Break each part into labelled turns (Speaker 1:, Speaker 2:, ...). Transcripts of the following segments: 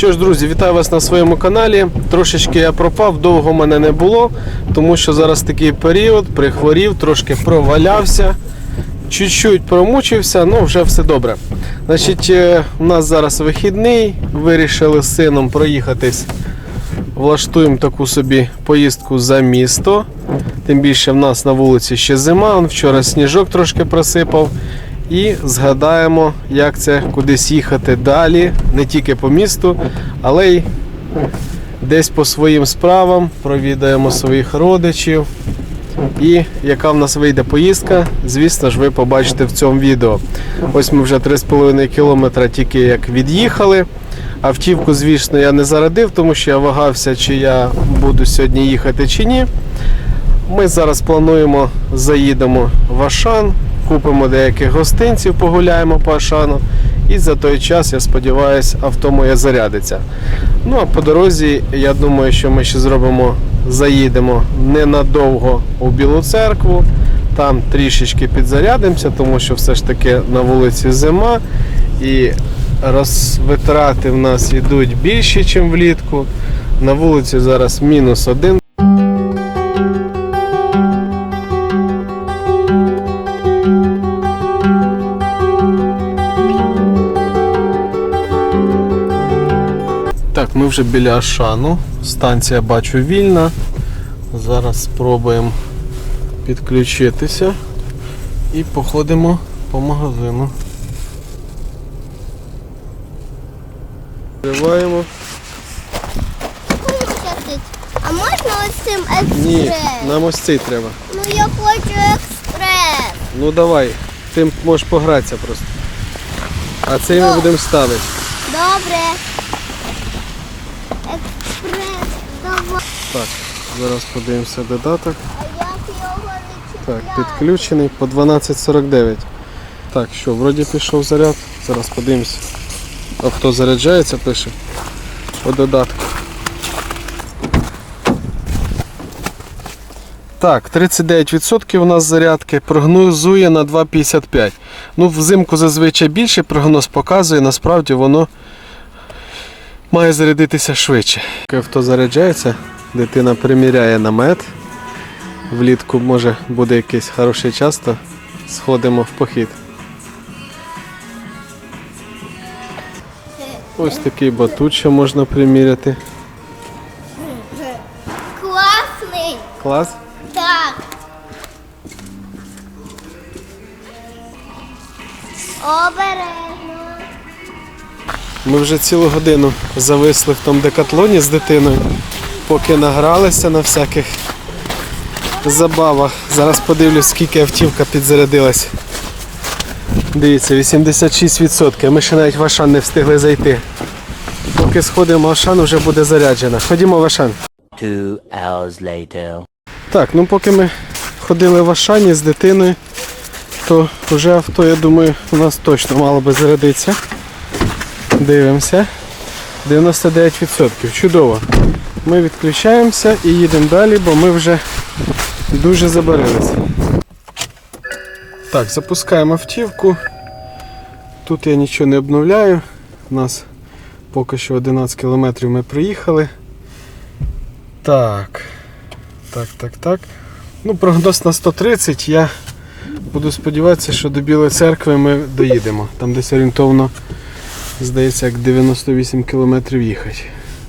Speaker 1: Що ж, друзі, вітаю вас на своєму каналі. Трошечки я пропав, довго мене не було, тому що зараз такий період, прихворів, трошки провалявся, чуть-чуть промучився, ну вже все добре. Значить, е, у нас зараз вихідний, вирішили з сином проїхатись. Влаштуємо таку собі поїздку за місто. Тим більше в нас на вулиці ще зима, вчора сніжок трошки просипав. І згадаємо, як це кудись їхати далі, не тільки по місту, але й десь по своїм справам, провідаємо своїх родичів. І яка в нас вийде поїздка, звісно ж, ви побачите в цьому відео. Ось ми вже 3,5 кілометра тільки як від'їхали. Автівку, звісно, я не зарадив, тому що я вагався, чи я буду сьогодні їхати чи ні. Ми зараз плануємо, заїдемо в Ашан, купимо деяких гостинців, погуляємо по Ашану. І за той час, я сподіваюся, авто моє зарядиться. Ну а по дорозі, я думаю, що ми ще зробимо, заїдемо ненадовго у Білу церкву. Там трішечки підзарядимося, тому що все ж таки на вулиці зима. І розвитрати в нас йдуть більші, ніж влітку. На вулиці зараз мінус один вже біля Ашану. Станція бачу вільна. Зараз спробуємо підключитися і походимо по магазину. Відкриваємо.
Speaker 2: А можна ось цим експрес?
Speaker 1: Ні, нам ось цей треба.
Speaker 2: Ну я хочу експрес.
Speaker 1: Ну давай, ти можеш погратися просто. А цей ми будемо ставити.
Speaker 2: Добре. Експрес, давай.
Speaker 1: Так, зараз подивимося додаток.
Speaker 2: А як його
Speaker 1: Так, підключений по 12.49. Так, що, вроді пішов заряд. Зараз подивимося. Авто заряджається, пише. По додатку. Так, 39% у нас зарядки. Прогнозує на 2,55. Ну, взимку зазвичай більше прогноз показує, насправді воно має зарядитися швидше. Авто заряджається, дитина приміряє намет. Влітку може буде якийсь хороший час, то сходимо в похід. Ось такий батут ще можна приміряти.
Speaker 2: Класний.
Speaker 1: Клас.
Speaker 2: Так. Обережно.
Speaker 1: Ми вже цілу годину зависли в тому декатлоні з дитиною, поки награлися на всяких забавах. Зараз подивлюсь, скільки автівка підзарядилась. Дивіться, 86%. Ми ще навіть в Ашан не встигли зайти. Поки сходимо в Ашан, вже буде заряджена. Ходімо в Ашан.
Speaker 3: Two hours later.
Speaker 1: Так, ну поки ми ходили в Ашані з дитиною, то вже авто, я думаю, у нас точно мало би зарядитися. Дивимося. 99%. Чудово. Ми відключаємося і їдемо далі, бо ми вже дуже забарилися. Так, запускаємо автівку. Тут я нічого не обновляю. У нас поки що 11 кілометрів ми приїхали. Так. Так, так, так. Ну, прогноз на 130. Я буду сподіватися, що до Білої церкви ми доїдемо. Там десь орієнтовно, здається, як 98 кілометрів їхати.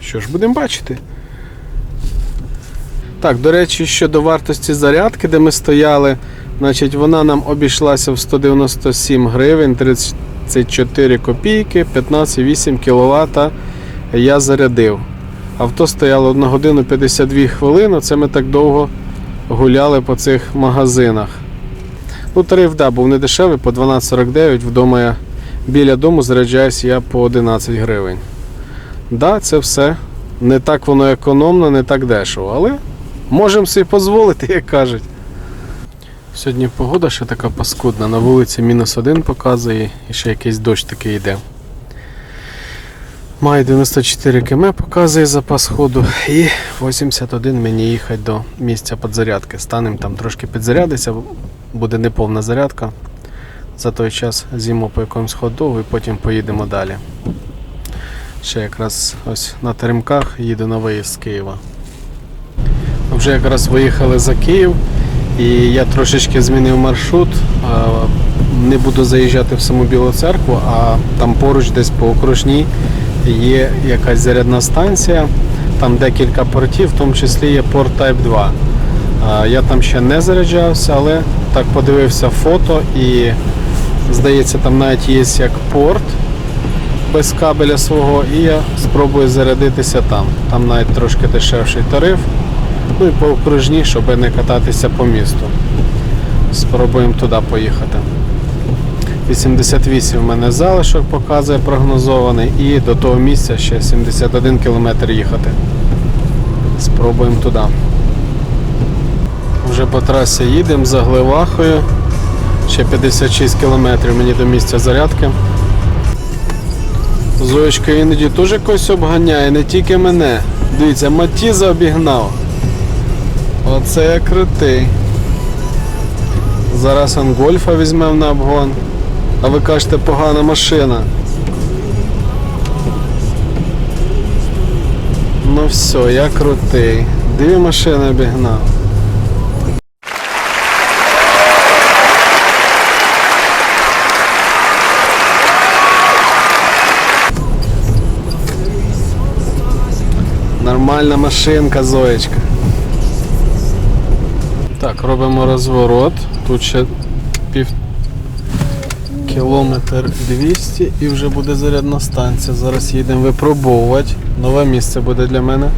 Speaker 1: Що ж, будемо бачити. Так, до речі, щодо вартості зарядки, де ми стояли, значить, вона нам обійшлася в 197 гривень 34 копійки, 15,8 кВт я зарядив. Авто стояло 1 годину 52 хвилини. Це ми так довго гуляли по цих магазинах. Ну, тариф да, був не дешевий, по 12,49. Вдома я біля дому заряджаюся я по 11 гривень. Да, це все не так воно економно, не так дешево, але можемо собі дозволити, як кажуть. Сьогодні погода ще така паскудна. На вулиці мінус один показує і ще якийсь дощ такий йде. Має 94 км показує запас ходу і 81 мені їхати до місця підзарядки. Станемо там трошки підзарядитися, буде неповна зарядка. За той час з'їмо по якомусь хот-догу і потім поїдемо далі. Ще якраз ось на теремках їду на виїзд з Києва. Вже якраз виїхали за Київ і я трошечки змінив маршрут. Не буду заїжджати в саму Білу церкву, а там поруч десь по окружній є якась зарядна станція. Там декілька портів, в тому числі є порт Type 2. Я там ще не заряджався, але так подивився фото і здається, там навіть є як порт без кабеля свого, і я спробую зарядитися там. Там навіть трошки дешевший тариф. Ну і по окружній, щоб не кататися по місту. Спробуємо туди поїхати. 88 в мене залишок показує прогнозований, і до того місця ще 71 км їхати. Спробуємо туди. Вже по трасі їдемо за Гливахою. Ще 56 км мені до місця зарядки. Зоєчка іноді теж когось обганяє, не тільки мене. Дивіться, Матіза обігнав. Оце я крутий. Зараз он гольфа візьмемо на обгон. А ви кажете, погана машина. Ну все, я крутий. Дві машини обігнав. Нормальна машинка, Зоєчка. Так, робимо розворот. Тут ще пів кілометр 200 і вже буде зарядна станція. Зараз їдемо випробовувати. Нове місце буде для мене.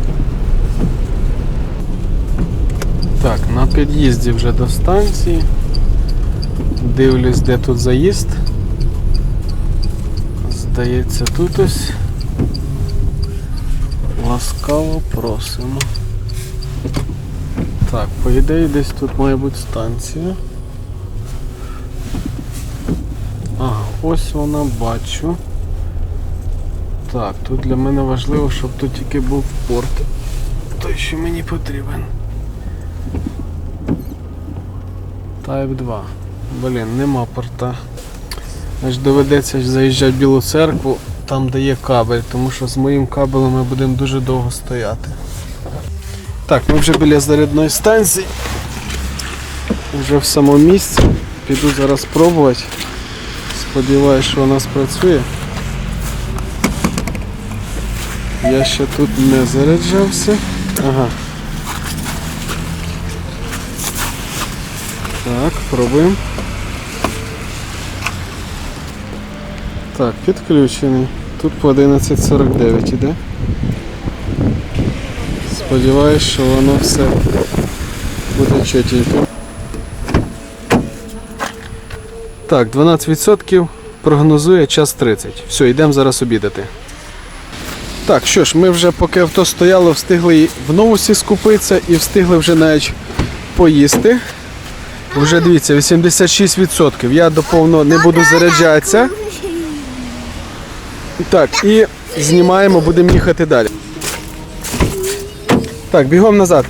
Speaker 1: Так, на під'їзді вже до станції. Дивлюсь, де тут заїзд. Здається, тут ось. Ласкаво просимо. Так, по ідеї десь тут має бути станція. Ага, ось вона бачу. Так, тут для мене важливо, щоб тут тільки був порт. Той, що мені потрібен. Type 2. Блін, нема порта. Аж доведеться заїжджати в Білу церкву, там де є кабель, тому що з моїм кабелем ми будемо дуже довго стояти. Так, ми вже біля зарядної станції. Вже в самому місці. Піду зараз пробувати. Сподіваюсь, що вона спрацює. Я ще тут не заряджався. Ага. Так, пробуємо. Так, підключений. Тут по 11.49 іде. Сподіваюсь, що воно все буде чотенько. Так, 12% прогнозує час 30. Все, йдемо зараз обідати. Так, що ж, ми вже поки авто стояло, встигли і в новусі скупитися і встигли вже навіть поїсти. Вже дивіться, 86%. Я до повного не буду заряджатися. Так, і знімаємо, будемо їхати далі. Так, бігом назад.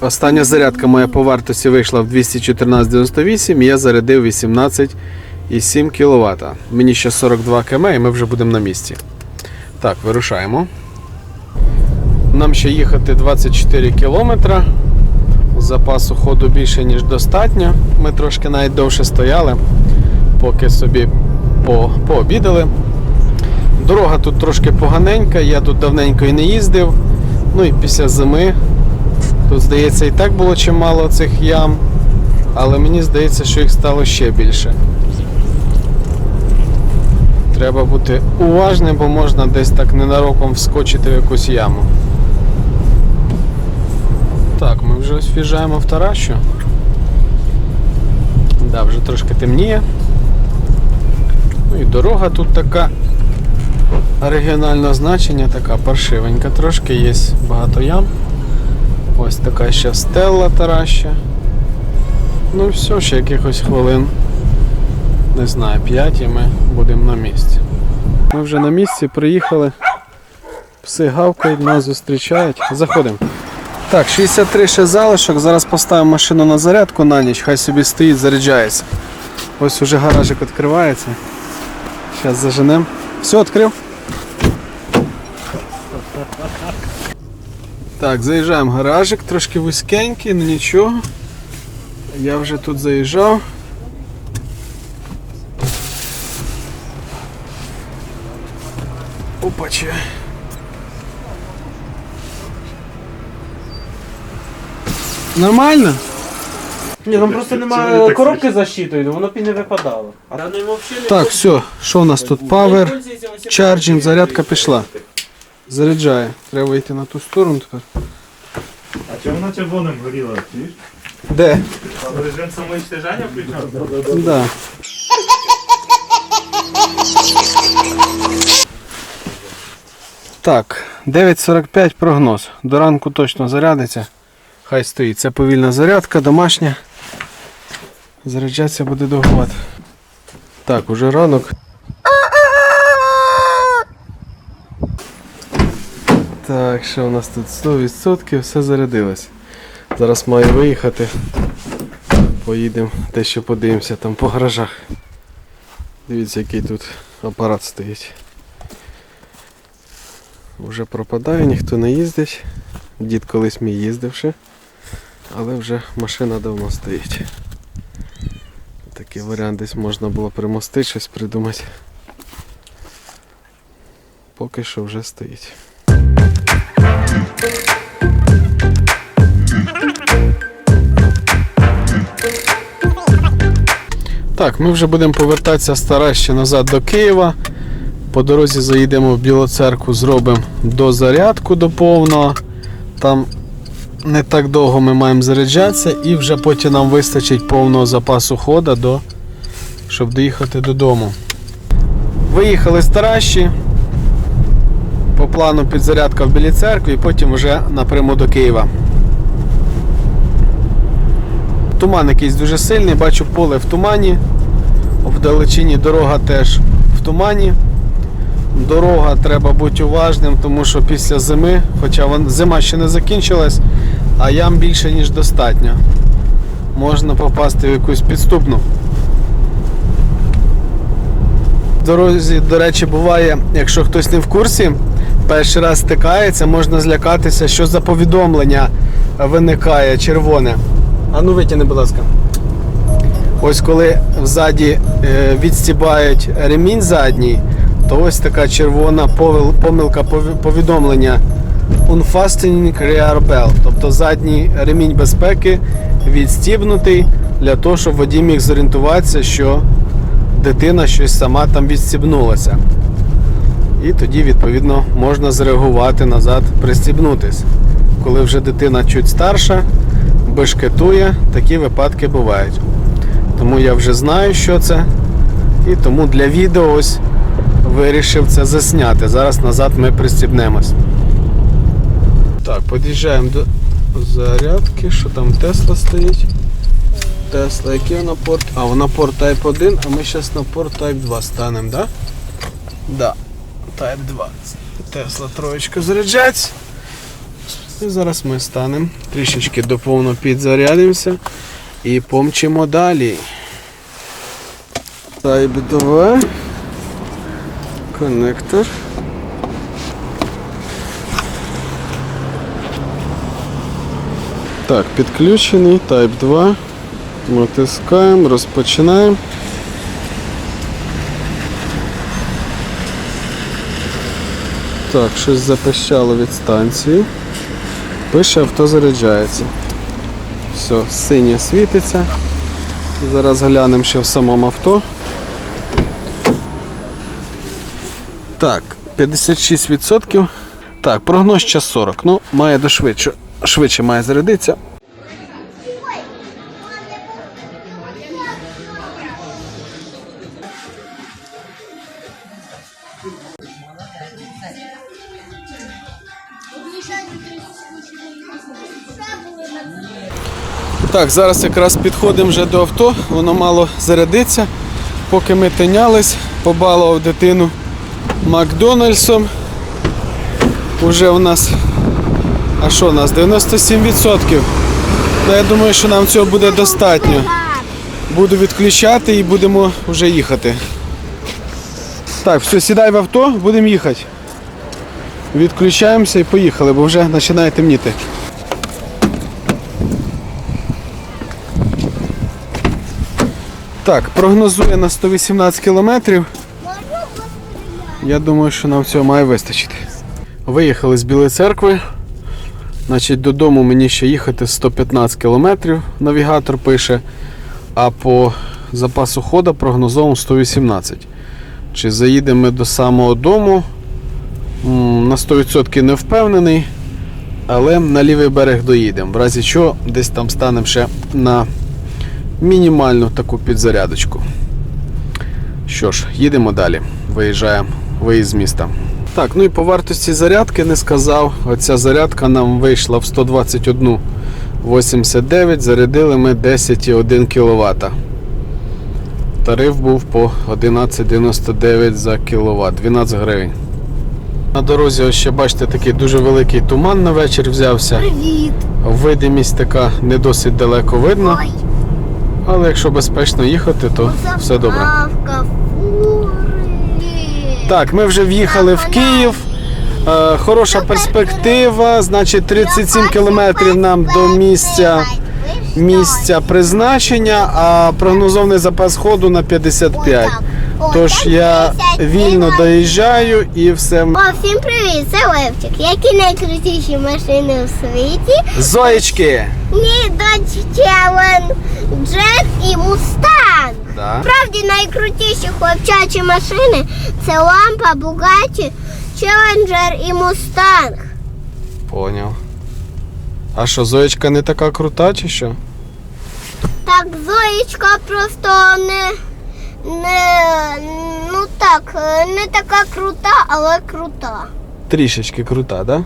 Speaker 1: Остання зарядка моя по вартості вийшла в 214,98 і я зарядив 18,7 кВт. Мені ще 42 км і ми вже будемо на місці. Так, вирушаємо. Нам ще їхати 24 км. Запасу ходу більше, ніж достатньо. Ми трошки навіть довше стояли, поки собі по, пообідали. Дорога тут трошки поганенька, я тут давненько і не їздив. Ну і після зими тут, здається, і так було чимало цих ям, але мені здається, що їх стало ще більше. Треба бути уважним, бо можна десь так ненароком вскочити в якусь яму. Так, ми вже ось в'їжджаємо в Таращу. Да, вже трошки темніє. Ну і дорога тут така регіонального значення, така паршивенька трошки, є багато ям. Ось така ще стелла Тараща. Ну все, ще якихось хвилин, не знаю, 5 і ми будемо на місці. Ми вже на місці приїхали. Пси гавкають, нас зустрічають. Заходимо. Так, 63 ще залишок. Зараз поставимо машину на зарядку на ніч, хай собі стоїть, заряджається. Ось уже гаражик відкривається. Зараз заженемо. Все, відкрив. Так, заїжджаємо в гаражик, трошки вузькенький, ну нічого. Я вже тут заїжджав. Опаче. Нормально?
Speaker 4: Ні, там просто немає коробки защитою, воно б і не випадало. Взагалі
Speaker 1: Так, все, що у нас тут? Power, charging, зарядка пішла. Заряджає. Треба йти на ту сторону тепер.
Speaker 5: А чому вона червоним горіла?
Speaker 1: Де?
Speaker 5: Режим самоістяжання включав?
Speaker 1: Да. Так, 9.45 прогноз. До ранку точно зарядиться. Хай стоїть. Це повільна зарядка, домашня. Заряджатися буде довгувати. Так, уже ранок. Так, що у нас тут 100% все зарядилось. Зараз маю виїхати. Поїдемо дещо подивимося там по гаражах. Дивіться, який тут апарат стоїть. Вже пропадає, ніхто не їздить. Дід колись мій їздив ще, але вже машина давно стоїть. Такий варіант десь можна було примостити, щось придумати. Поки що вже стоїть. Так, ми вже будемо повертатися стара ще назад до Києва. По дорозі заїдемо в Білу церкву, зробимо дозарядку до повного. Там не так довго ми маємо заряджатися і вже потім нам вистачить повного запасу хода, до, щоб доїхати додому. Виїхали з Таращі. По плану підзарядка в Білій церкві і потім вже напряму до Києва. Туман якийсь дуже сильний, бачу поле в тумані. Вдалечині дорога теж в тумані. Дорога треба бути уважним, тому що після зими, хоча вон- зима ще не закінчилась, а ям більше ніж достатньо. Можна попасти в якусь підступну. В дорозі, до речі, буває, якщо хтось не в курсі, перший раз стикається, можна злякатися, що за повідомлення виникає червоне. А ну витягни, будь ласка. Ось коли взаді е, відстібають ремінь задній, то ось така червона помилка повідомлення Unfastening rear belt, тобто задній ремінь безпеки відстібнутий для того, щоб водій міг зорієнтуватися, що дитина щось сама там відстібнулася. І тоді, відповідно, можна зреагувати назад, пристібнутись. Коли вже дитина чуть старша, бешкетує, такі випадки бувають. Тому я вже знаю, що це. І тому для відео ось вирішив це засняти. Зараз назад ми пристібнемось. Так, під'їжджаємо до зарядки. Що там Тесла стоїть? Тесла, який вона порт? А, вона порт Type 1, а ми зараз на порт Type 2 станемо, так? Да? Да. Type 2. Тесла троєчка заряджається. І зараз ми станемо. Трішечки доповно підзарядимося. І помчимо далі. Type 2. Коннектор. Так, підключений, Type 2. Натискаємо, розпочинаємо. Так, щось запищало від станції. Пише авто заряджається. Все, синє світиться. Зараз глянемо ще в самому авто. Так, 56%. Так, прогноз час 40. Ну, має до швидше. Має зарядитися. Так, зараз якраз підходимо вже до авто, воно мало зарядиться. Поки ми тинялись, побалував дитину Макдональдсом. Уже у нас. А що у нас? 97%. Ну, я думаю, що нам цього буде достатньо. Буду відключати і будемо вже їхати. Так, все, сідай в авто, будемо їхати. Відключаємося і поїхали, бо вже починає темніти. Так, прогнозує на 118 кілометрів. Я думаю, що нам цього має вистачити. Виїхали з Білої церкви. Значить, додому мені ще їхати 115 кілометрів, навігатор пише, а по запасу хода прогнозовано 118. Чи заїдемо ми до самого дому? На 100% не впевнений, але на лівий берег доїдемо. В разі чого десь там станемо ще на мінімальну таку підзарядочку. Що ж, їдемо далі. Виїжджаємо, виїзд з міста. Так, ну і по вартості зарядки не сказав. Оця зарядка нам вийшла в 121,89, зарядили ми 10,1 кВт. Тариф був по 11,99 за кВт, 12 гривень. На дорозі ось ще бачите такий дуже великий туман на вечір взявся.
Speaker 2: Привіт.
Speaker 1: Видимість така не досить далеко видно, але якщо безпечно їхати, то все добре. Так, ми вже в'їхали в Київ. Е, хороша перспектива, значить 37 кілометрів нам до місця, місця призначення, а прогнозований запас ходу на 55. Тож я вільно доїжджаю і все.
Speaker 2: О, всім привіт, це Левчик. Які найкрутіші машини у світі?
Speaker 1: Зоєчки!
Speaker 2: Ні, Dodge Challenger, Джет і Мустанг.
Speaker 1: Да.
Speaker 2: Справді найкрутіші хлопчачі машини це лампа, Бугаті, Челенджер і Мустанг.
Speaker 1: Поняв. А що, Зоєчка не така крута чи що?
Speaker 2: Так, Зоєчка просто не, не ну так, не така крута, але крута.
Speaker 1: Трішечки крута, так? Да?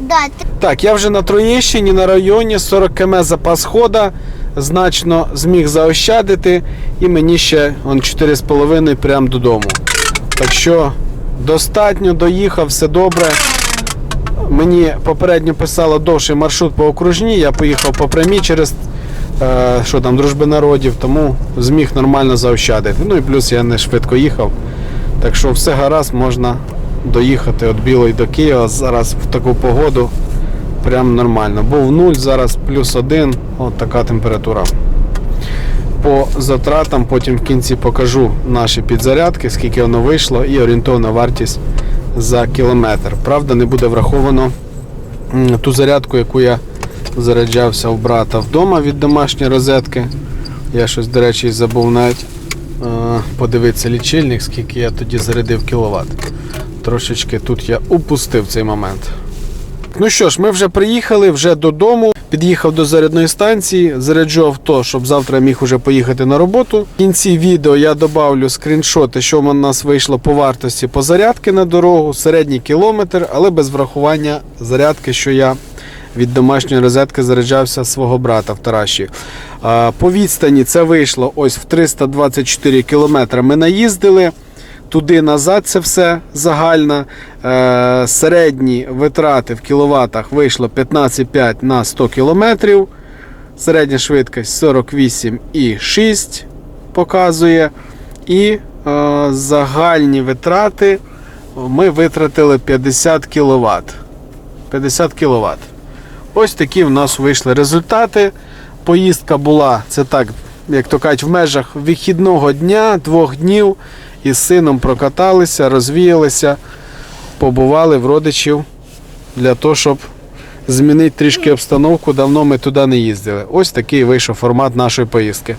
Speaker 2: Да,
Speaker 1: Так, я вже на Троєщині, на районі 40 км запас хода. Значно зміг заощадити. І мені ще он 4,5 прямо додому. Так що достатньо доїхав, все добре. Мені попередньо писало довший маршрут по окружній. Я поїхав по прямій через е, що там, дружби народів, тому зміг нормально заощадити. Ну і плюс я не швидко їхав. Так що все гаразд, можна доїхати від Білої до Києва зараз в таку погоду. Прям нормально. Був 0, зараз плюс 1, от така температура. По затратам потім в кінці покажу наші підзарядки, скільки воно вийшло, і орієнтовна вартість за кілометр. Правда, не буде враховано ту зарядку, яку я заряджався у брата вдома від домашньої розетки. Я щось, до речі, забув навіть е, подивитися лічильник, скільки я тоді зарядив кіловат. Трошечки тут я упустив цей момент. Ну що ж, ми вже приїхали вже додому. Під'їхав до зарядної станції, заряджу авто, щоб завтра міг уже поїхати на роботу. В кінці відео я додавлю скріншоти, що в нас вийшло по вартості по зарядки на дорогу, середній кілометр, але без врахування зарядки, що я від домашньої розетки заряджався свого брата в Тараші. По відстані це вийшло ось в 324 кілометри. Ми наїздили. Туди назад це все загально. Е, середні витрати в кіловатах вийшло 15,5 на 100 кілометрів. Середня швидкість 48,6 показує. І е, загальні витрати ми витратили 50 кВт. 50 кВт. Ось такі в нас вийшли результати. Поїздка була, це так, як то кажуть, в межах вихідного дня, двох днів. Із сином прокаталися, розвіялися, побували в родичів для того, щоб змінити трішки обстановку. Давно ми туди не їздили. Ось такий вийшов формат нашої поїздки.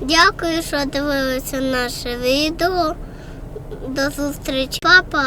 Speaker 2: Дякую, що дивилися наше відео. До зустрічі, папа.